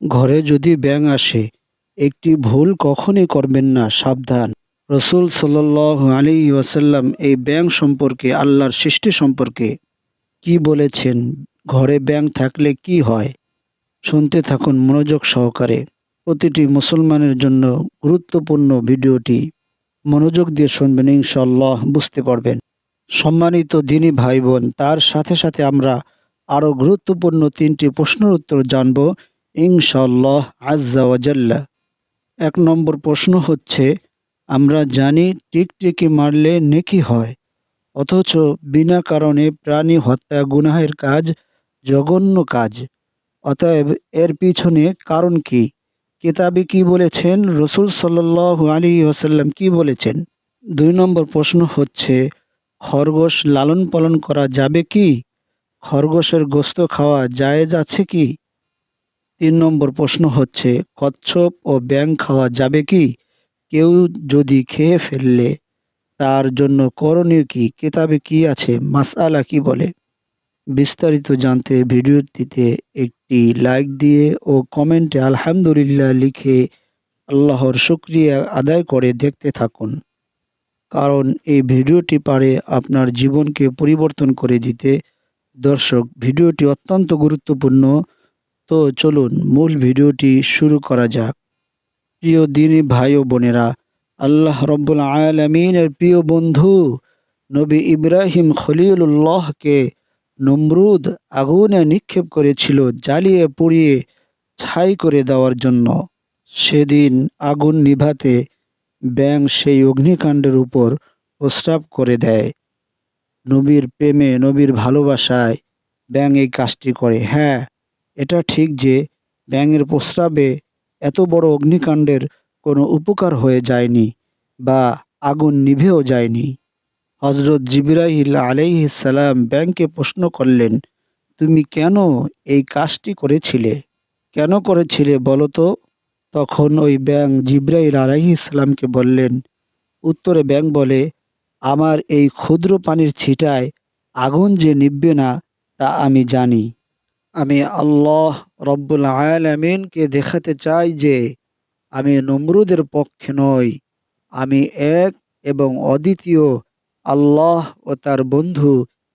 ঘরে যদি ব্যাঙ আসে, একটি ভুল কখনই করবেন না, সাবধান। রসুল সাল আলী ওয়াসাল্লাম এই ব্যাঙ সম্পর্কে, আল্লাহর সৃষ্টি সম্পর্কে কি বলেছেন? ঘরে ব্যাঙ থাকলে কি হয়? শুনতে থাকুন মনোযোগ সহকারে। প্রতিটি মুসলমানের জন্য গুরুত্বপূর্ণ ভিডিওটি। মনোযোগ দিয়ে শুনবেন ইনশাল্লাহ বুঝতে পারবেন। সম্মানিত দিনী ভাই বোন তার সাথে সাথে আমরা আরও গুরুত্বপূর্ণ তিনটি প্রশ্নের উত্তর জানব। ইনশাল্লাহ আজ্জা ওয়াজাল্লা এক নম্বর প্রশ্ন হচ্ছে, আমরা জানি টিকটিকি মারলে নেকি হয়, অথচ বিনা কারণে প্রাণী হত্যা গুনাহের কাজ জঘন্য কাজ। অতএব এর পিছনে কারণ কি? কিতাবে কি বলেছেন? রসুল সাল্লাহ আলী ওসাল্লাম কি বলেছেন? দুই নম্বর প্রশ্ন হচ্ছে, খরগোশ লালন পালন করা যাবে কি? খরগোশের গোস্ত খাওয়া জায়েজ আছে কি? তিন নম্বর প্রশ্ন হচ্ছে, কচ্ছপ ও ব্যাং খাওয়া যাবে কি? কেউ যদি খেয়ে ফেললে তার জন্য করণীয় কি? কেতাবে কি আছে? মাসআলা কি বলে? বিস্তারিত জানতে ভিডিওটিতে একটি লাইক দিয়ে ও কমেন্টে আলহামদুলিল্লাহ লিখে আল্লাহর শুক্রিয়া আদায় করে দেখতে থাকুন। কারণ এই ভিডিওটি পারে আপনার জীবনকে পরিবর্তন করে দিতে। দর্শক, ভিডিওটি অত্যন্ত গুরুত্বপূর্ণ। তো চলুন মূল ভিডিওটি শুরু করা যাক। প্রিয় দিনী ভাই ও বোনেরা, আল্লাহ রব্বুল আলমিনের প্রিয় বন্ধু নবী ইব্রাহিম খলিলুল্লাহকে নমরুদ আগুনে নিক্ষেপ করেছিল, জ্বালিয়ে পুড়িয়ে ছাই করে দেওয়ার জন্য। সেদিন আগুন নিভাতে ব্যাং সেই অগ্নিকাণ্ডের উপর প্রস্রাব করে দেয়। নবীর প্রেমে, নবীর ভালোবাসায় ব্যাং এই কাজটি করে। হ্যাঁ এটা ঠিক যে ব্যাঙের প্রস্রাবে এত বড় অগ্নিকাণ্ডের কোনো উপকার হয়ে যায়নি বা আগুন নিভেও যায়নি। হজরত জিবরাহিল আলাইহিসাল্লাম ব্যাংকে প্রশ্ন করলেন, তুমি কেন এই কাজটি করেছিলে? কেন করেছিলে বলো তো? তখন ওই ব্যাং জিব্রাইল আলাইহি ইসলামকে বললেন, উত্তরে ব্যাং বলে, আমার এই ক্ষুদ্র পানির ছিটায় আগুন যে নিববে না তা আমি জানি। আমি আল্লাহ রব্বুল আয়ালামিনকে দেখাতে চাই যে আমি নমরুদের পক্ষে নই। আমি এক এবং অদ্বিতীয় আল্লাহ ও তার বন্ধু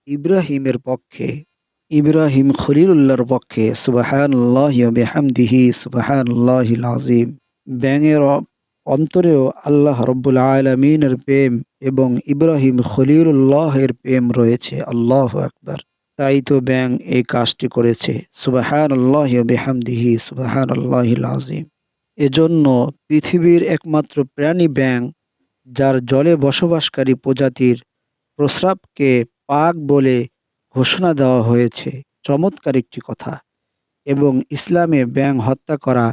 ইব্রাহিমের পক্ষে। ইব্রাহিম খলিলুল্লাহর পক্ষে। সুবাহানল্লাহামদিহি সুবাহানল্লাহিল ব্যাঙের অন্তরেও আল্লাহ রব্বুল আলমিনের প্রেম এবং ইব্রাহিম খলিলুল্লাহের প্রেম রয়েছে। আল্লাহ আকবার। তাই তো ব্যাং এই কাজটি করেছে। সুবাহান আল্লাহ বেহামদিহি সুবাহান আল্লাহিল আজিম এজন্য পৃথিবীর একমাত্র প্রাণী ব্যাং যার জলে বসবাসকারী প্রজাতির প্রস্রাবকে পাক বলে ঘোষণা দেওয়া হয়েছে, চমৎকার একটি কথা, এবং ইসলামে ব্যাং হত্যা করা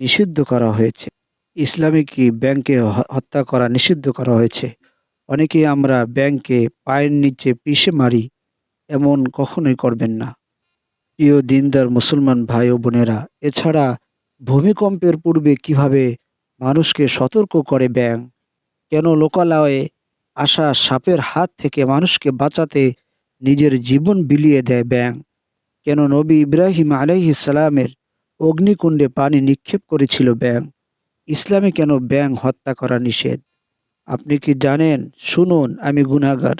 নিষিদ্ধ করা হয়েছে। ইসলামে কি ব্যাংকে হত্যা করা নিষিদ্ধ করা হয়েছে? অনেকে আমরা ব্যাংকে পায়ের নিচে পিষে মারি এমন কখনোই করবেন না। প্রিয় দিনদার মুসলমান ভাই ও বোনেরা, এছাড়া ভূমিকম্পের পূর্বে কীভাবে মানুষকে সতর্ক করে ব্যাং? কেন লোকালয়ে আসা সাপের হাত থেকে মানুষকে বাঁচাতে নিজের জীবন বিলিয়ে দেয় ব্যাং? কেন নবী ইব্রাহিম আলাইহিসালামের অগ্নিকুণ্ডে পানি নিক্ষেপ করেছিল ব্যাং? ইসলামে কেন ব্যাং হত্যা করা নিষেধ? আপনি কি জানেন? শুনুন, আমি গুনাগার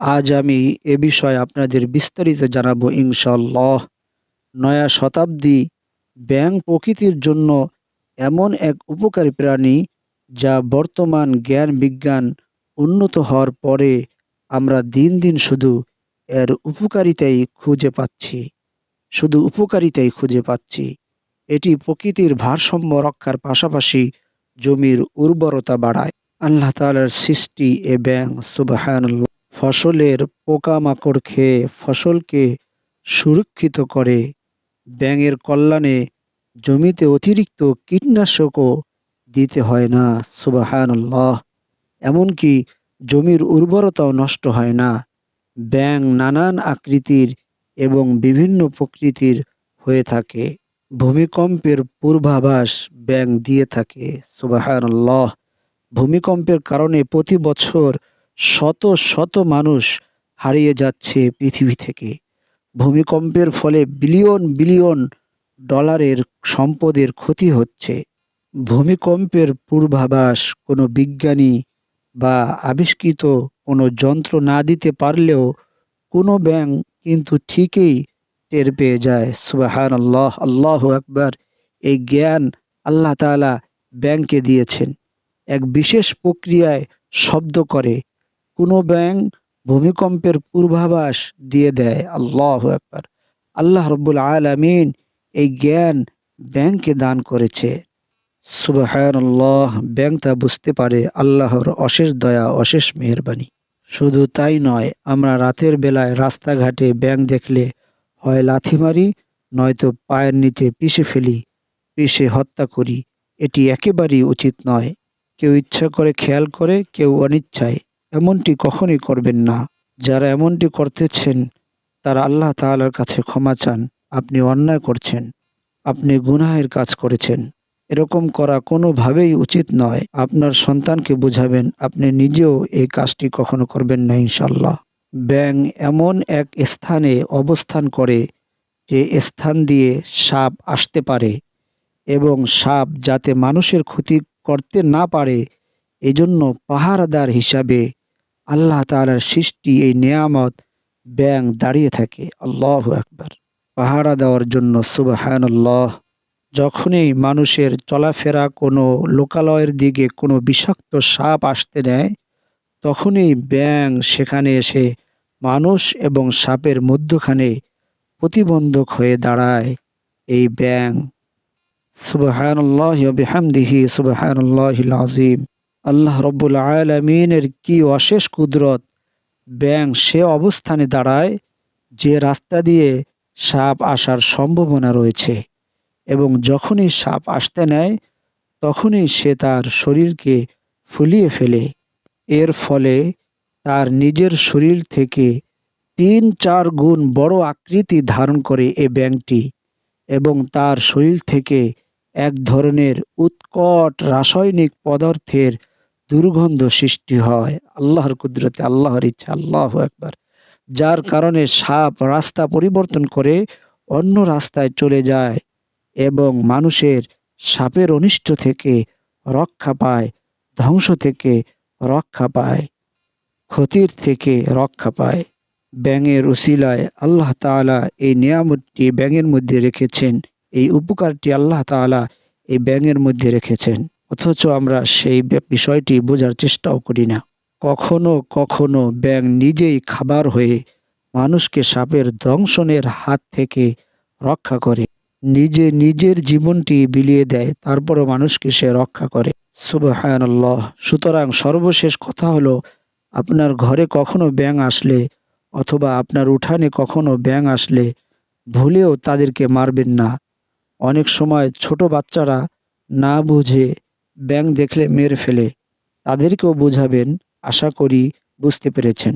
আজ আমি এ বিষয়ে আপনাদের বিস্তারিত জানাব ইনশাল্লাহ নয়া শতাব্দী ব্যাং প্রকৃতির জন্য এমন এক উপকারী প্রাণী যা বর্তমান জ্ঞান বিজ্ঞান উন্নত হওয়ার পরে আমরা দিন দিন শুধু এর উপকারিতাই খুঁজে পাচ্ছি। শুধু উপকারিতাই খুঁজে পাচ্ছি। এটি প্রকৃতির ভারসাম্য রক্ষার পাশাপাশি জমির উর্বরতা বাড়ায়। আল্লাহ তালার সৃষ্টি এ ব্যাং সুবাহান ফসলের পোকামাকড় খেয়ে ফসলকে সুরক্ষিত করে। ব্যাঙের কল্যাণে জমিতে অতিরিক্ত কীটনাশকও দিতে হয় না সুবাহান্লাহ এমনকি জমির উর্বরতাও নষ্ট হয় না। ব্যাং নানান আকৃতির এবং বিভিন্ন প্রকৃতির হয়ে থাকে। ভূমিকম্পের পূর্বাভাস ব্যাং দিয়ে থাকে সুবাহান্লাহ ভূমিকম্পের কারণে প্রতি বছর শত শত মানুষ হারিয়ে যাচ্ছে পৃথিবী থেকে। ভূমিকম্পের ফলে বিলিয়ন বিলিয়ন ডলারের সম্পদের ক্ষতি হচ্ছে। ভূমিকম্পের পূর্বাভাস কোনো বিজ্ঞানী বা আবিষ্কৃত কোনো যন্ত্র না দিতে পারলেও কোনো ব্যাংক কিন্তু ঠিকই টের পেয়ে যায়। সুবাহান আল্লাহ আল্লাহ আকবার, এই জ্ঞান আল্লাহ তাআলা ব্যাংকে দিয়েছেন। এক বিশেষ প্রক্রিয়ায় শব্দ করে কোনো ব্যাংক ভূমিকম্পের পূর্বাভাস দিয়ে দেয়। আল্লাহ একবার আল্লাহ রব্বুল আলামিন এই জ্ঞান ব্যাংকে দান করেছে। সুবাহান্লাহ ব্যাংক তা বুঝতে পারে আল্লাহর অশেষ দয়া, অশেষ মেহরবানি। শুধু তাই নয়, আমরা রাতের বেলায় রাস্তাঘাটে ব্যাংক দেখলে হয় লাথি মারি, নয়তো পায়ের নিচে পিষে ফেলি, পিষে হত্যা করি। এটি একেবারেই উচিত নয়। কেউ ইচ্ছা করে খেয়াল করে, কেউ অনিচ্ছায়। এমনটি কখনই করবেন না। যারা এমনটি করতেছেন, তারা আল্লাহ তাআলার কাছে ক্ষমা চান, আপনি অন্যায় করছেন, আপনি গুনাহের কাজ করেছেন। এরকম করা কোনোভাবেই উচিত নয়। আপনার সন্তানকে বুঝাবেন, আপনি নিজেও এই কাজটি কখনো করবেন না ইনশাল্লাহ ব্যাং এমন এক স্থানে অবস্থান করে যে স্থান দিয়ে সাপ আসতে পারে এবং সাপ যাতে মানুষের ক্ষতি করতে না পারে, এজন্য পাহারাদার হিসাবে আল্লাহ তাআলার সৃষ্টি, এই নেয়ামত ব্যাং দাঁড়িয়ে থাকে। আল্লাহ একবার পাহারা দেওয়ার জন্য সুবাহান্লাহ যখনই মানুষের চলাফেরা কোনো লোকালয়ের দিকে কোনো বিষাক্ত সাপ আসতে নেয়, তখনই ব্যাং সেখানে এসে মানুষ এবং সাপের মধ্যখানে প্রতিবন্ধক হয়ে দাঁড়ায়। এই ব্যাং সুবাহান্লাহ বিহামদিহি সুবাহান্লাহিল আজিম আল্লাহ রব্বুল আলমিনের কি অশেষ কুদরত? ব্যাং, সে অবস্থানে দাঁড়ায় যে রাস্তা দিয়ে সাপ আসার সম্ভাবনা রয়েছে এবং যখনই সাপ আসতে নেয়, তখনই সে তার শরীরকে ফুলিয়ে ফেলে। এর ফলে তার নিজের শরীর থেকে তিন চার গুণ বড় আকৃতি ধারণ করে এ ব্যাংকটি এবং তার শরীর থেকে এক ধরনের উৎকট রাসায়নিক পদার্থের দুর্গন্ধ সৃষ্টি হয়। আল্লাহর কুদরতে আল্লাহর ইচ্ছা, আল্লাহ একবার যার কারণে সাপ রাস্তা পরিবর্তন করে অন্য রাস্তায় চলে যায় এবং মানুষের সাপের অনিষ্ট থেকে রক্ষা পায়, ধ্বংস থেকে রক্ষা পায়, ক্ষতির থেকে রক্ষা পায়। ব্যাঙের উসিলায় আল্লাহ তাআলা এই নিয়ামতটি ব্যাঙের মধ্যে রেখেছেন। এই উপকারটি আল্লাহ তাআলা এই ব্যাঙের মধ্যে রেখেছেন। অথচ আমরা সেই বিষয়টি বোঝার চেষ্টাও করি না। কখনো কখনো ব্যাঙ নিজেই খাবার হয়ে মানুষকে সাপের দংশনের হাত থেকে রক্ষা করে। নিজে নিজের জীবনটি বিলিয়ে দেয়, তারপরও মানুষকে সে রক্ষা করে। সুবহানাল্লাহ। সুতরাং সর্বশেষ কথা হলো, আপনার ঘরে কখনো ব্যাঙ আসলে অথবা আপনার উঠানে কখনো ব্যাঙ আসলে ভুলেও তাদেরকে মারবেন না। অনেক সময় ছোট বাচ্চারা না বুঝে ব্যাঙ দেখলে মেরে ফেলে। তাদেরকেও বোঝাবেন, আশা করি বুঝতে পেরেছেন।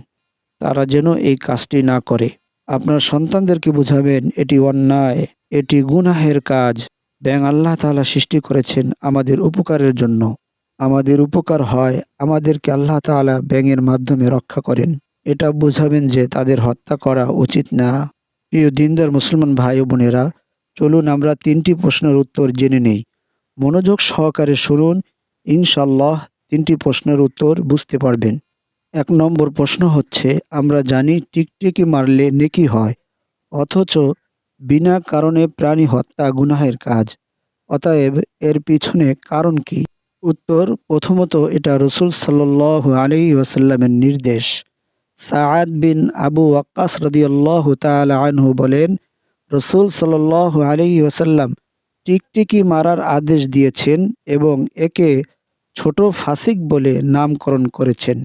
তারা যেন এই কাজটি না করে। আপনার সন্তানদেরকে বুঝাবেন, এটি অন্যায়, এটি গুনাহের কাজ। ব্যাং আল্লাহ তাআলা সৃষ্টি করেছেন আমাদের উপকারের জন্য। আমাদের উপকার হয়, আমাদেরকে আল্লাহ তাআলা ব্যাঙের মাধ্যমে রক্ষা করেন। এটা বোঝাবেন যে তাদের হত্যা করা উচিত না। প্রিয় দিনদার মুসলমান ভাই বোনেরা, চলুন আমরা তিনটি প্রশ্নের উত্তর জেনে নেই। মনোযোগ সহকারে শুনুন ইনশাল্লাহ তিনটি প্রশ্নের উত্তর বুঝতে পারবেন। এক নম্বর প্রশ্ন হচ্ছে, আমরা জানি টিকটিকি মারলে নেকি হয়, অথচ বিনা কারণে প্রাণী হত্যা গুনাহের কাজ, অতএব এর পিছনে কারণ কি? উত্তর, প্রথমত এটা রসুল সাল্লাহ আলী ওয়াসাল্লামের নির্দেশ। সাআদ বিন আবু ওয়াক্কাস রদিয়াল্লাহ তালা আনহু বলেন, রসুল সাল্লাহ আলী ওয়াসাল্লাম টিকটিকি মারার আদেশ দিয়েছেন এবং একে ছোট ফাসিক বলে নামকরণ করেছেন।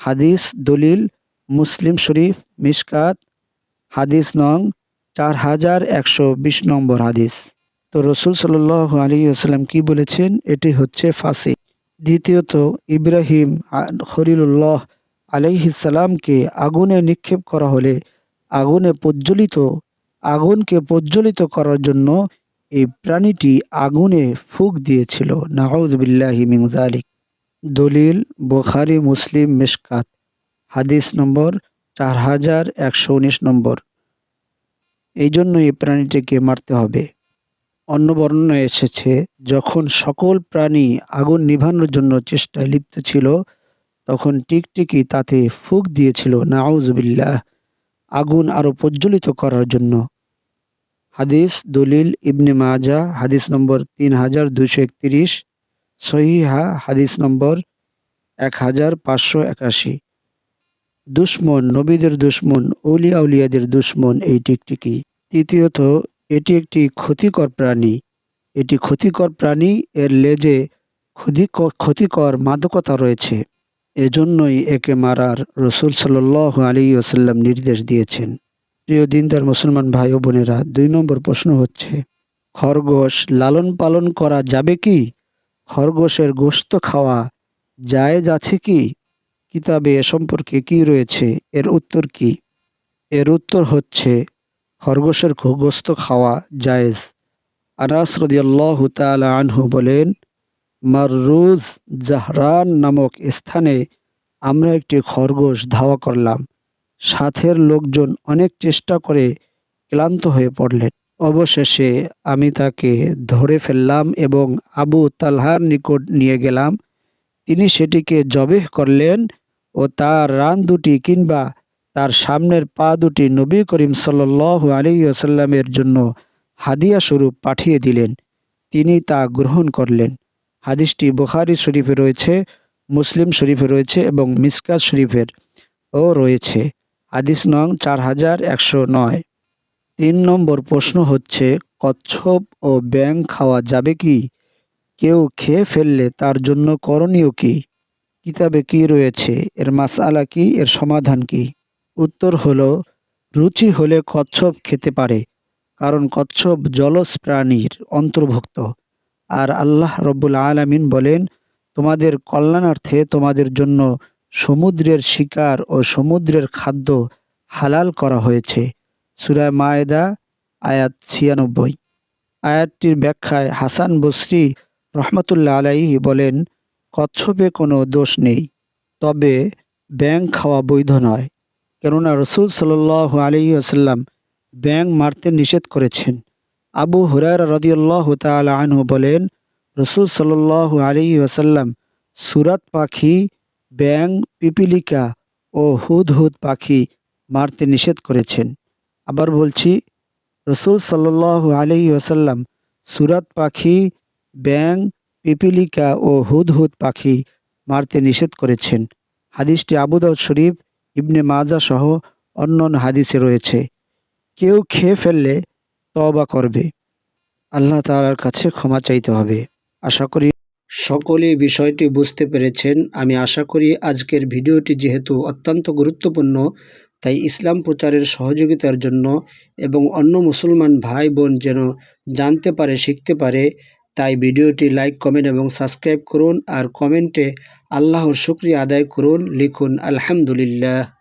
হাদিস, দলিল, মুসলিম শরীফ মিসকাত হাদিস নং চার হাজার একশো বিশ নম্বর হাদিস। তো রসুল সাল আলী আসসালাম কি বলেছেন? এটি হচ্ছে ফাঁসি দ্বিতীয়ত, ইব্রাহিম খরিলুল্লাহ আলাইহিসালামকে আগুনে নিক্ষেপ করা হলে আগুনে প্রজ্বলিত, আগুনকে প্রজ্বলিত করার জন্য এই প্রাণীটি আগুনে ফুক দিয়েছিল। নাহউজবিল্লাহি মিংজালিক দলিল, বোখারি, মুসলিম, মেশকাত। হাদিস নম্বর চার হাজার একশো উনিশ নম্বর। এই জন্য এই প্রাণীটিকে মারতে হবে। অন্য বর্ণনায় এসেছে, যখন সকল প্রাণী আগুন নিভানোর জন্য চেষ্টায় লিপ্ত ছিল, তখন টিকটিকি তাতে ফুক দিয়েছিল। নাউজবিল্লাহ। আগুন আরও প্রজ্বলিত করার জন্য। হাদিস দলিল ইবনে মাজা হাদিস নম্বর তিন হাজার দুশো একত্রিশ, সহিহা, হাদিস নম্বর এক হাজার পাঁচশো একাশি। দুশ্মন, নবীদের দুশ্মন উলিয়া উলিয়াদের দুশ্মন, এই টিকটিকি তৃতীয়ত, এটি একটি ক্ষতিকর প্রাণী। এটি ক্ষতিকর প্রাণী, এর লেজে ক্ষতিকর মাদকতা রয়েছে। এজন্যই একে মারার রসুল সাল আলী ওসাল্লাম নির্দেশ দিয়েছেন। প্রিয় দিনদার মুসলমান ভাই ও বোনেরা, দুই নম্বর প্রশ্ন হচ্ছে, খরগোশ লালন পালন করা যাবে কি? খরগোশের গোশত খাওয়া জায়েজ আছে কি? কিতাবে এ সম্পর্কে কি রয়েছে? এর উত্তর কি? এর উত্তর হচ্ছে, খরগোশের গোস্ত খাওয়া জায়েজ। আনাস আনহু বলেন, মাররুজ জাহরান নামক স্থানে আমরা একটি খরগোশ ধাওয়া করলাম। সাথের লোকজন অনেক চেষ্টা করে ক্লান্ত হয়ে পড়লেন। অবশেষে আমি তাকে ধরে ফেললাম এবং আবু তালহার নিকট নিয়ে গেলাম। তিনি সেটিকে জবেহ করলেন ও তার রান দুটি কিংবা তার সামনের পা দুটি নবী করিম সাল আলী আসাল্লামের জন্য হাদিয়া স্বরূপ পাঠিয়ে দিলেন। তিনি তা গ্রহণ করলেন। হাদিসটি বুখারি শরীফে রয়েছে, মুসলিম শরীফে রয়েছে এবং মিসকাত শরীফের ও রয়েছে। হাদিস নং চার হাজার একশো নয়। তিন নম্বর প্রশ্ন হচ্ছে, কচ্ছপ ও ব্যাং খাওয়া যাবে কি? কেউ খেয়ে ফেললে তার জন্য করণীয় কি? কিতাবে কি রয়েছে? এর মাসালা কি? এর সমাধান কি? উত্তর হলো, রুচি হলে কচ্ছপ খেতে পারে, কারণ কচ্ছপ জলজ প্রাণীর অন্তর্ভুক্ত। আর আল্লাহ রব্বুল আলমিন বলেন, তোমাদের কল্যাণার্থে তোমাদের জন্য সমুদ্রের শিকার ও সমুদ্রের খাদ্য হালাল করা হয়েছে। সুরায় মায়েদা, আয়াত ছিয়ানব্বই। আয়াতটির ব্যাখ্যায় হাসান বসরি রহমতুল্লাহ আলাইহি বলেন, কচ্ছপে কোনো দোষ নেই, তবে ব্যাং খাওয়া বৈধ নয়। কেননা রসুল সাল আলী আসাল্লাম ব্যাং মারতে নিষেধ করেছেন। আবু হুরার রদিউল্লাহ তাল আনহু বলেন, রসুল সাল আলী আসাল্লাম সুরাত পাখি ব্যাং পিপিলিকা ও হুদ হুদ পাখি মারতে নিষেধ করেছেন। আবার বলছি, রসুল সাল আলী আসাল্লাম সুরাত পাখি ব্যাং পিপিলিকা ও হুদ হুদ পাখি মারতে নিষেধ করেছেন। হাদিসটি আবুদাউদ শরীফ, ইবনে মাজা সহ অন্য হাদিসে রয়েছে। কেউ খেয়ে ফেললে তবা করবে। আল্লাহ তালার কাছে ক্ষমা চাইতে হবে। আশা করি সকলেই বিষয়টি বুঝতে পেরেছেন। আমি আশা করি আজকের ভিডিওটি যেহেতু অত্যন্ত গুরুত্বপূর্ণ, তাই ইসলাম প্রচারের সহযোগিতার জন্য এবং অন্য মুসলমান ভাই বোন যেন জানতে পারে, শিখতে পারে, তাই ভিডিওটি লাইক, কমেন্ট এবং সাবস্ক্রাইব করুন আর কমেন্টে আল্লাহর শুক্রিয়া আদায় করুন। লিখুন, আলহামদুলিল্লাহ।